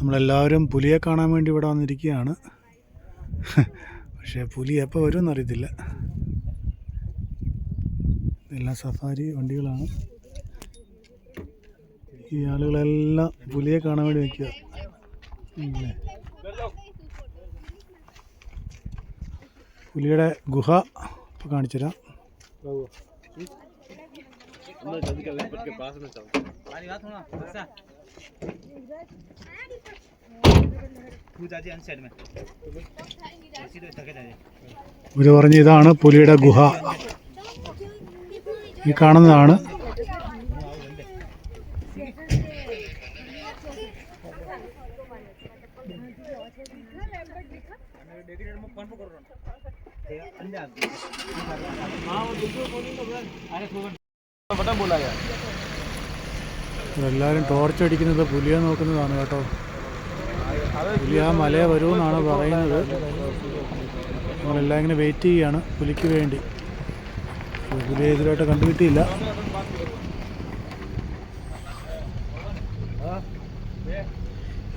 നമ്മളെല്ലാവരും പുലിയെ കാണാൻ വേണ്ടി ഇവിടെ വന്നിരിക്കുകയാണ്. പക്ഷേ പുലി എപ്പോൾ വരുമെന്ന് അറിയത്തില്ല എല്ലാം സഫാരി വണ്ടികളാണ്. ഈ ആളുകളെല്ലാം പുലിയെ കാണാൻ വേണ്ടി നിൽക്കുക. പുലിയുടെ ഗുഹ ഇപ്പോൾ ഇവർ പറഞ്ഞ ഇതാണ് പുലിയുടെ ഗുഹ. ഈ കാണുന്നതാണ്. എല്ലാവരും ടോർച്ച് അടിക്കുന്നത് പുലിയെ നോക്കുന്നതാണ് കേട്ടോ പുലി ആ മലയെ വരുമെന്നാണ് പറയുന്നത് നമ്മളെല്ലാം ഇങ്ങനെ വെയിറ്റ് ചെയ്യുകയാണ് പുലിക്ക് വേണ്ടി പുലിയെ ഇതിലോട്ട് കണ്ടുകിട്ടിയില്ല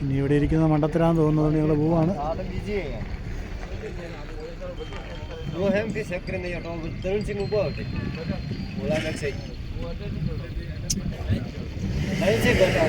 ഇനി ഇവിടെ ഇരിക്കുന്ന മണ്ടത്തരാന്ന് തോന്നുന്നത് ഞങ്ങൾ പോവാണ് वो है भी सक्र नहीं हटाओ तरुण सिंह ऊपर होते बोला ना सही નહીં છે ઘટા